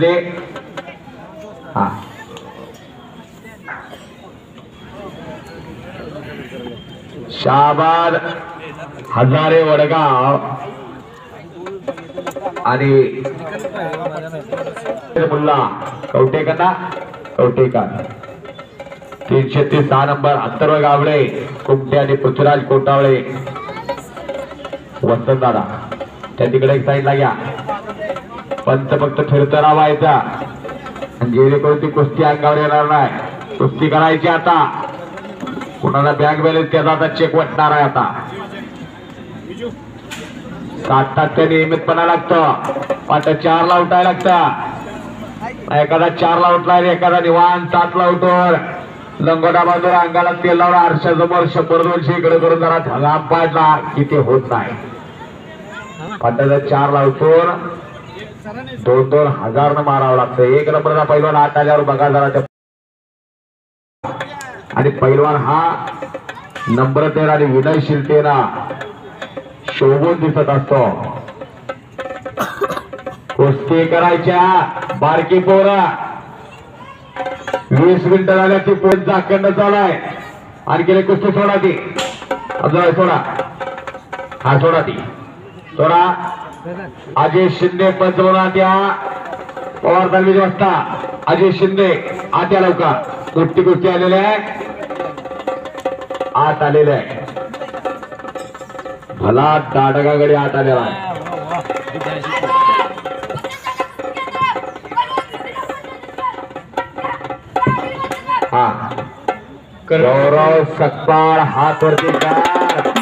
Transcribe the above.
दे. हा. शाबाद हजारे वडगाव आणि मुल्ला कवटेकर ना कवटेकर तीनशे तीस सहा नंबर अथर्व गावडे कुमटे आणि पृथ्वीराज कोटावळे. वसंत दादा त्या तिकडे एक साईडला घ्या. पंच फक्त फिरताना व्हायचा जेणेकरून ती कुस्ती अंगावर येणार नाही. कुस्ती करायची आता. कुणाला बँक बॅलन्स त्याचा आता चेक वाटणार आहे आता. साठ टक्के नियमितपणा लागतो. आता चार उठायला लागतं. एखादा चार उठला आणि एखादा निवांत सातला उठवर लंगोटा बाजूर अंगाला तेल लावून आरशासमोर शंभर दोनशे इकडे करून जरा ढगाम पाडला. किती होत नाही. आता चार उठून दोन दोन हजार न मारावं लागतं. एक नंबरचा पैलवान आठ आल्यावर बघा जरा आणि पैलवान हा नम्रतेनं आणि विनयशीलतेनं शोभून दिसत असतो. कुस्ती करायच्या. बारकी पोरा. वीस मिनिटं झाल्या ती पोट जाकडनं चालाय. आणखी एक कुस्ती सोडा ती. अजून सोडा. हा सोडा ती. सोडा. अजय शिंदे पंचवना त्या पवार दलवीज वाजता. अजय शिंदे आत्या लवकर. गोष्टी गोष्टी आलेल्या आहे आत आलेल्या आहे भला दाडगाकडे आत आलेला आहे. हा. गौरव सकपाळ हात वरती कर.